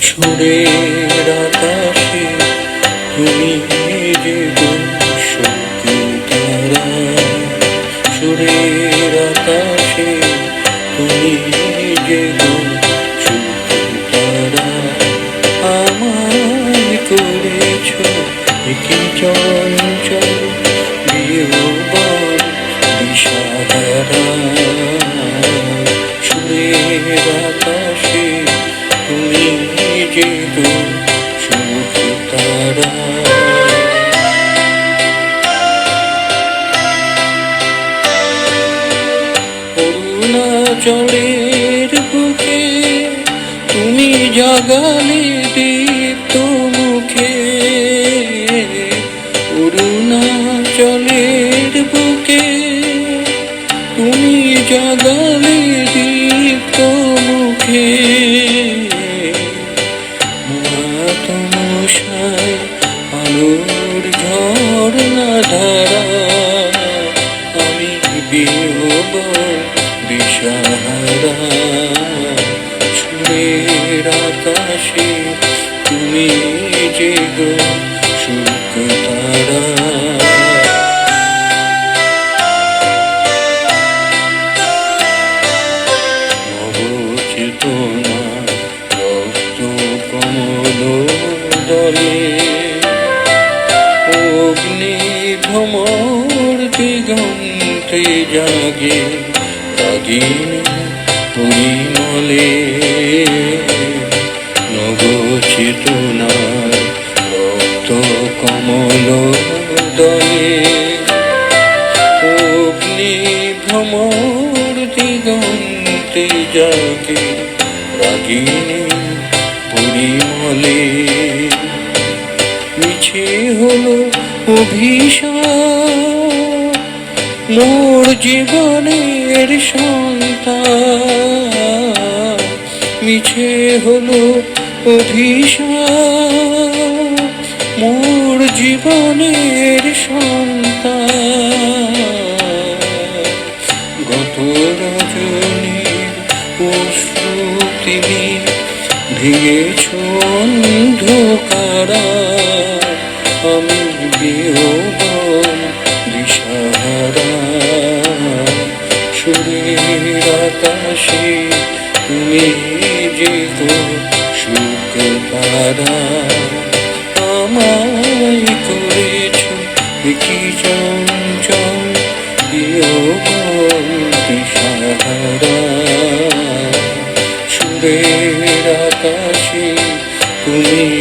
সুরের আকাশে তুমি যে শক্তি তারা। সুরের আকাশে তুমি যে শক্তি তারা। আমায় করেছ কি চঞ্চল বিয়োবন দিশাহারা যে সুখ তারা। অরুণাচলের বুকে তুমি জাগালে দীপ্ত মুখে। অরুণাচলের বুকে তুমি জাগালে দীপ্ত মুখে। মশায় আলোর ধারা আমি বিহব দিশাহারা সুরের আকাশে তুমি যে গো সুখ রক্ত কমল ভ্রমর দিগন্তে জাগে রাগিনী পরিমলে নবচেতনা রক্ত কমল দলে। অগ্নি ভ্রমর দিগন্তে জাগে রাগিনী পরিমলে মিছে হলো অভিশাপ। মোর জীবনের সন্তান, মিছে হলো অভিশাপ। মোর জীবনের সন্তান, গত রজনীর প্রস্তুতি ভেঙেছ অন্ধকারা। আমি বিহবন দিশাহারা। সুরের আকাশে তুমি যে গো সুখ তারা আমায় করেছ কি চঞ্চল বিয়োগন দিশাহারা। সুরের আকাশে তুমি